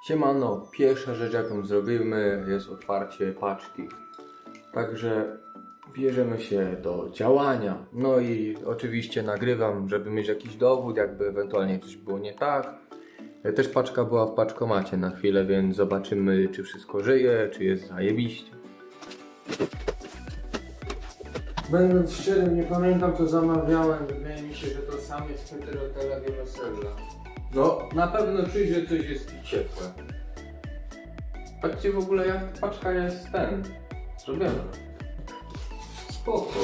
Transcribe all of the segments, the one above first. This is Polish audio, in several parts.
Siemano, pierwsza rzecz jaką zrobimy jest otwarcie paczki. Także bierzemy się do działania. No i oczywiście nagrywam, żeby mieć jakiś dowód, jakby ewentualnie coś było nie tak. Też paczka była w paczkomacie na chwilę, więc zobaczymy czy wszystko żyje, czy jest zajebiście. Będąc szczerym, nie pamiętam co zamawiałem. Wydaje mi się, że to sam jest heterotela wielosella. No, na pewno czuć, że coś jest ciepłe. Patrzcie w ogóle jak paczka jest ten. Zrobiona. Spoko.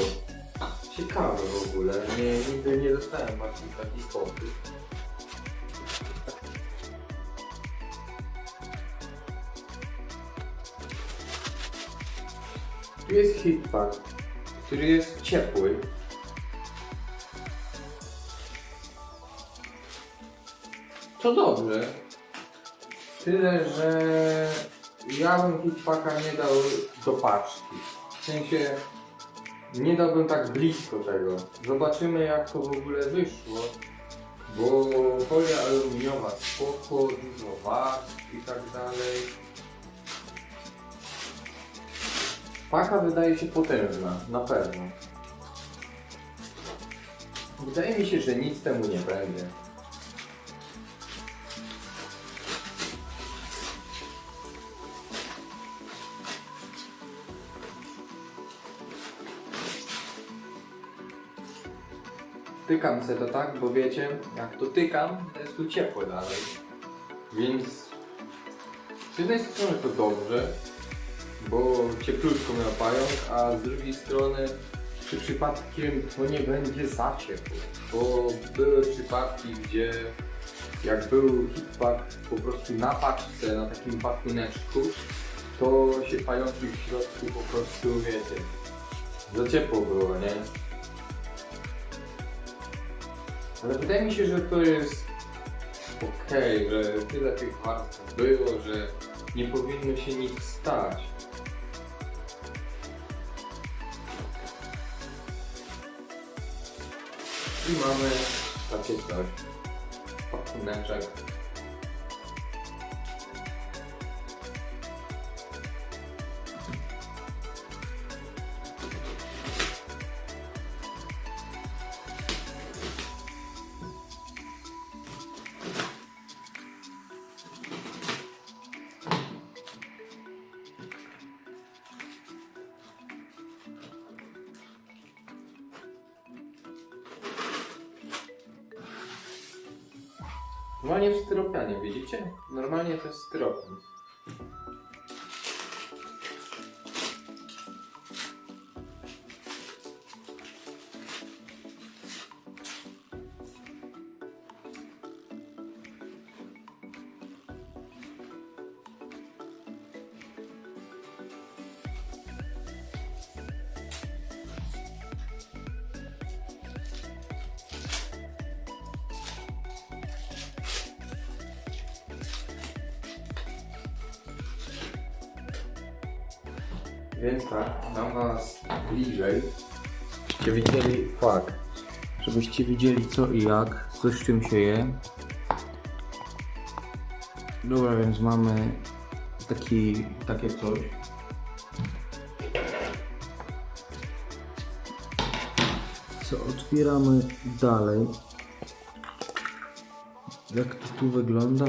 Ciekawe w ogóle. Nie, nigdy nie dostałem paczki w taki sposób. Tu jest hitpack, który jest ciepły. To dobrze. Tyle, że ja bym hitpacka nie dał do paczki. W sensie nie dałbym tak blisko tego. Zobaczymy jak to w ogóle wyszło. Bo folia aluminiowa spoko, dużo warstw i tak dalej. Paka wydaje się potężna, na pewno. Wydaje mi się, że nic temu nie będzie. Tykam se to tak, bo wiecie, jak to tykam, to jest tu ciepłe dalej. Więc z jednej strony to dobrze, bo cieplutko miał pająk, a z drugiej strony czy przypadkiem to nie będzie za ciepło, bo były przypadki, gdzie jak był hitpack po prostu na paczce, na takim pakuneczku, to się pająki w środku po prostu, wiecie, za ciepło było, nie? Ale wydaje mi się, że to jest okej, że tyle tych warstw było, że nie powinno się nic stać. I mamy takie coś. Pakuneczek. Normalnie w styropianie, widzicie? Normalnie to jest styropian. Więc tak, dam was bliżej. Żebyście widzieli fakt. Żebyście widzieli co i jak, co z czym się je. Dobra, więc mamy taki, takie coś. Co otwieramy dalej. Jak to tu wygląda?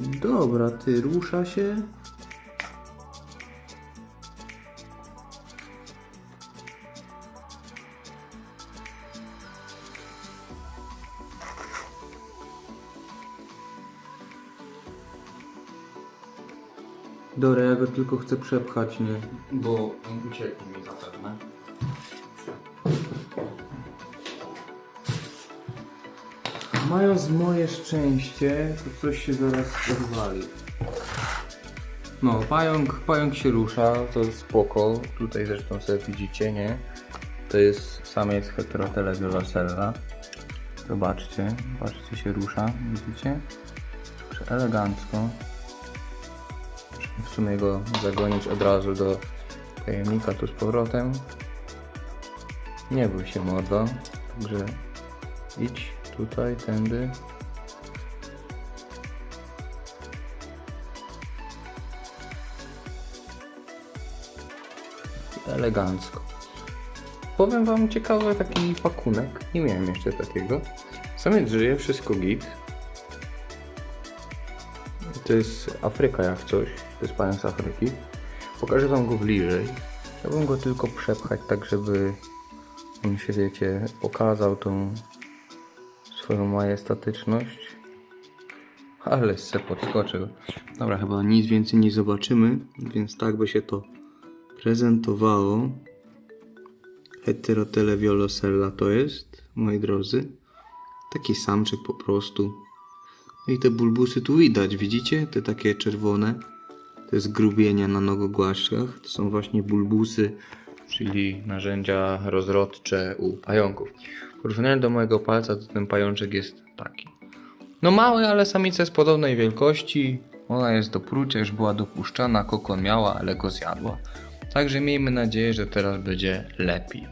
Dobra, ty rusza się. Dobra, ja go tylko chcę przepchać, nie? Bo on uciekł mi zapewne. Mając moje szczęście, to coś się zaraz rozwali. No, pająk, pająk się rusza, to jest spoko. Tutaj zresztą sobie widzicie, nie? To jest samiec heterotele violacella. Zobaczcie, patrzcie się rusza, widzicie? Czy elegancko. W sumie go zagonić od razu do tajemnika tu z powrotem. Nie bój się mordo, także idź tutaj, tędy. Elegancko. Powiem wam ciekawy taki pakunek. Nie miałem jeszcze takiego. Samiec żyje, wszystko git. To jest Afryka jak coś. To jest pan z Afryki. Pokażę wam go bliżej. Chciałbym go tylko przepchać tak, żeby on się, wiecie, pokazał tą swoją majestatyczność. Ale se podskoczył. Dobra, chyba nic więcej nie zobaczymy, więc tak by się to prezentowało. Heterotele violosella to jest, moi drodzy. Taki samczyk po prostu. No i te bulbusy tu widać, widzicie? Te takie czerwone. To jest grubienia na nogogłaszczach. To są właśnie bulbusy, czyli narzędzia rozrodcze u pająków. W porównaniu do mojego palca to ten pajączek jest taki. No mały, ale samica jest podobnej wielkości. Ona jest do prucia, już była dopuszczana, kokon miała, ale go zjadła. Także miejmy nadzieję, że teraz będzie lepiej.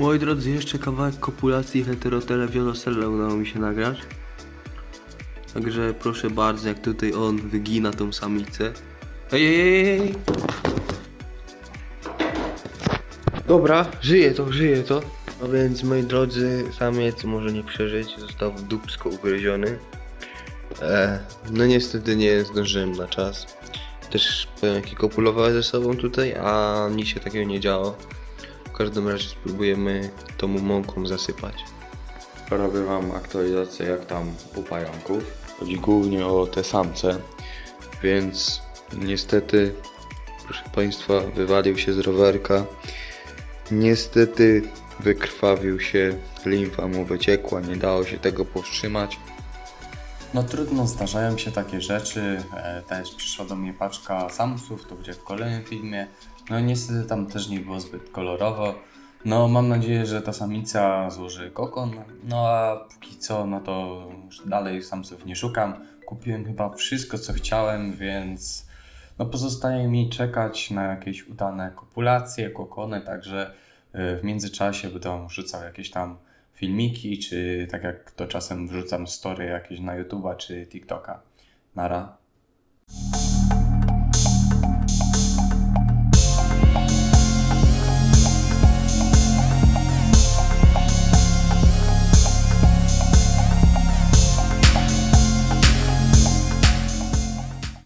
Moi drodzy, jeszcze kawałek kopulacji heterotele wiolosella udało mi się nagrać. Także proszę bardzo, jak tutaj on wygina tą samicę. Ej, ej, ej, ej. Dobra, żyje to, żyje to. No więc, moi drodzy, samiec może nie przeżyć, został dupsko ugryziony. E, no niestety nie zdążyłem na czas. Też pająki kopulowały ze sobą tutaj, a nic się takiego nie działo. W każdym razie spróbujemy tą mąką zasypać. Robię wam aktualizację jak tam u pająków. Chodzi głównie o te samce, więc niestety, proszę Państwa, wywalił się z rowerka. Niestety wykrwawił się, limfa mu wyciekła, nie dało się tego powstrzymać. No trudno, zdarzają się takie rzeczy. E, też przyszła do mnie paczka samców, to będzie w kolejnym filmie. No niestety tam też nie było zbyt kolorowo. No mam nadzieję, że ta samica złoży kokon. No a póki co, no to dalej samców nie szukam. Kupiłem chyba wszystko co chciałem, więc no pozostaje mi czekać na jakieś udane kopulacje, kokony, także e, w międzyczasie będę wam wrzucał jakieś tam filmiki, czy tak jak to czasem wrzucam story jakieś na YouTube'a czy TikToka. Nara.